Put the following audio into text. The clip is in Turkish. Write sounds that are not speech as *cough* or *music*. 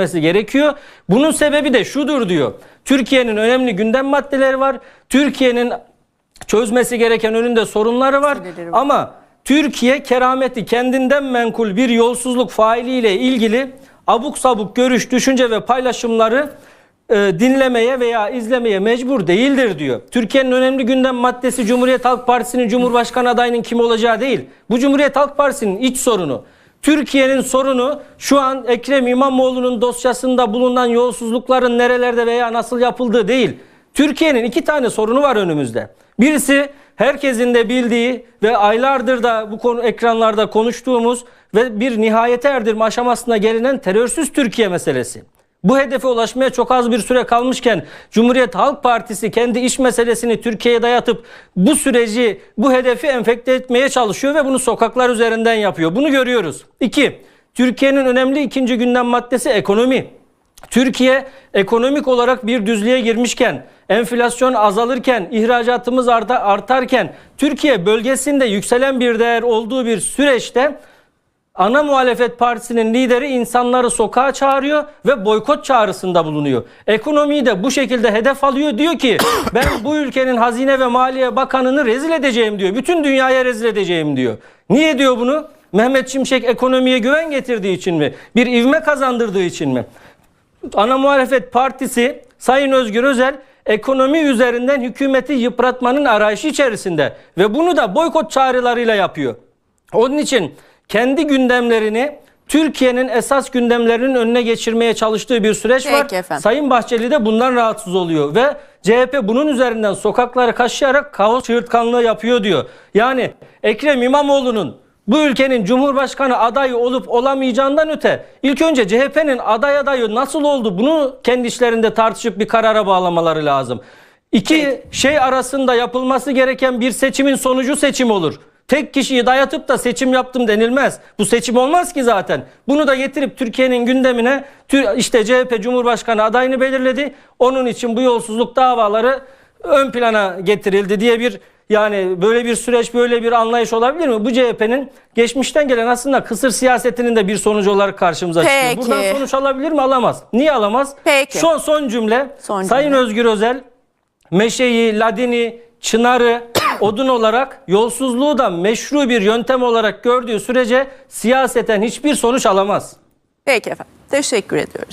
etmesi gerekiyor. Bunun sebebi de şudur diyor. Türkiye'nin önemli gündem maddeleri var. Türkiye'nin çözmesi gereken önünde sorunları var. Ama Türkiye kerameti kendinden menkul bir yolsuzluk failiyle ilgili abuk sabuk görüş, düşünce ve paylaşımları e, dinlemeye veya izlemeye mecbur değildir diyor. Türkiye'nin önemli gündem maddesi Cumhuriyet Halk Partisi'nin Cumhurbaşkanı adayının kim olacağı değil. Bu Cumhuriyet Halk Partisi'nin iç sorunu. Türkiye'nin sorunu şu an Ekrem İmamoğlu'nun dosyasında bulunan yolsuzlukların nerelerde veya nasıl yapıldığı değil. Türkiye'nin iki tane sorunu var önümüzde. Birisi herkesin de bildiği ve aylardır da bu konu ekranlarda konuştuğumuz ve bir nihayete erdirme aşamasına gelinen terörsüz Türkiye meselesi. Bu hedefe ulaşmaya çok az bir süre kalmışken Cumhuriyet Halk Partisi kendi iş meselesini Türkiye'ye dayatıp bu süreci, bu hedefi enfekte etmeye çalışıyor ve bunu sokaklar üzerinden yapıyor. Bunu görüyoruz. İki, Türkiye'nin önemli ikinci gündem maddesi ekonomi. Türkiye ekonomik olarak bir düzlüğe girmişken, enflasyon azalırken, ihracatımız arta, artarken, Türkiye bölgesinde yükselen bir değer olduğu bir süreçte ana muhalefet partisinin lideri insanları sokağa çağırıyor ve boykot çağrısında bulunuyor. Ekonomiyi de bu şekilde hedef alıyor. Diyor ki *coughs* ben bu ülkenin hazine ve maliye bakanını rezil edeceğim diyor. Bütün dünyaya rezil edeceğim diyor. Niye diyor bunu? Mehmet Şimşek ekonomiye güven getirdiği için mi? Bir ivme kazandırdığı için mi? Ana muhalefet partisi Sayın Özgür Özel ekonomi üzerinden hükümeti yıpratmanın arayışı içerisinde ve bunu da boykot çağrılarıyla yapıyor. Onun için kendi gündemlerini Türkiye'nin esas gündemlerinin önüne geçirmeye çalıştığı bir süreç var. Peki efendim. Sayın Bahçeli de bundan rahatsız oluyor ve CHP bunun üzerinden sokakları kaşıyarak kaos çığırtkanlığı yapıyor diyor. Yani Ekrem İmamoğlu'nun bu ülkenin Cumhurbaşkanı adayı olup olamayacağından öte ilk önce CHP'nin aday adayı nasıl oldu bunu kendi işlerinde tartışıp bir karara bağlamaları lazım. İki şey arasında yapılması gereken bir seçimin sonucu seçim olur. Tek kişiyi dayatıp da seçim yaptım denilmez. Bu seçim olmaz ki zaten. Bunu da getirip Türkiye'nin gündemine işte CHP Cumhurbaşkanı adayını belirledi. Onun için bu yolsuzluk davaları ön plana getirildi diye bir yani böyle bir süreç böyle bir anlayış olabilir mi? Bu CHP'nin geçmişten gelen aslında kısır siyasetinin de bir sonucu olarak karşımıza çıkıyor. Peki. Buradan sonuç alabilir mi? Alamaz. Niye alamaz? Peki. Son son cümle. Son Sayın cümle. Özgür Özel meşeyi, ladini, çınarı odun olarak yolsuzluğu da meşru bir yöntem olarak gördüğü sürece siyaseten hiçbir sonuç alamaz. Peki efendim. Teşekkür ediyoruz.